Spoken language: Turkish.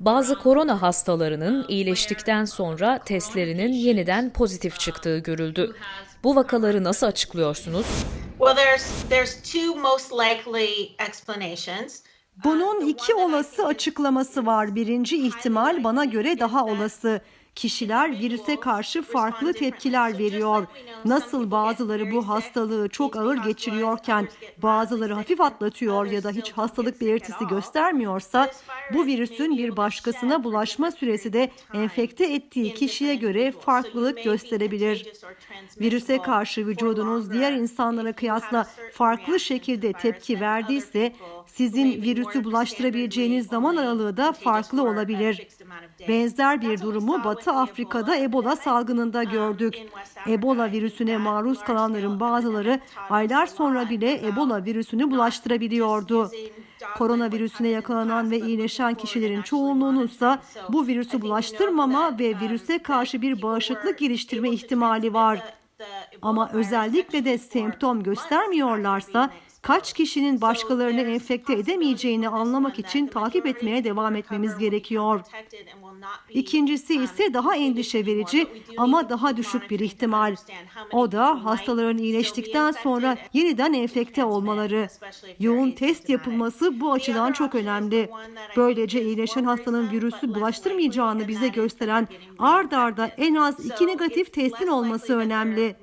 Bazı korona hastalarının iyileştikten sonra testlerinin yeniden pozitif çıktığı görüldü. Bu vakaları nasıl açıklıyorsunuz? Well, there's there's two most likely explanations. Bunun iki olası açıklaması var. Birinci ihtimal bana göre daha olası. Kişiler virüse karşı farklı tepkiler veriyor. Nasıl bazıları bu hastalığı çok ağır geçiriyorken bazıları hafif atlatıyor ya da hiç hastalık belirtisi göstermiyorsa bu virüsün bir başkasına bulaşma süresi de enfekte ettiği kişiye göre farklılık gösterebilir. Virüse karşı vücudunuz diğer insanlara kıyasla farklı şekilde tepki verdiyse sizin virüsü bulaştırabileceğiniz zaman aralığı da farklı olabilir. Benzer bir durumu Batı Afrika'da Ebola salgınında gördük. Ebola virüsüne maruz kalanların bazıları aylar sonra bile Ebola virüsünü bulaştırabiliyordu. Koronavirüsüne yakalanan ve iyileşen kişilerin çoğunluğunun ise bu virüsü bulaştırmama ve virüse karşı bir bağışıklık geliştirme ihtimali var. Ama özellikle de semptom göstermiyorlarsa kaç kişinin başkalarını enfekte edemeyeceğini anlamak için takip etmeye devam etmemiz gerekiyor. İkincisi ise daha endişe verici ama daha düşük bir ihtimal. O da hastaların iyileştikten sonra yeniden enfekte olmaları. Yoğun test yapılması bu açıdan çok önemli. Böylece iyileşen hastanın virüsü bulaştırmayacağını bize gösteren ard arda en az iki negatif testin olması önemli.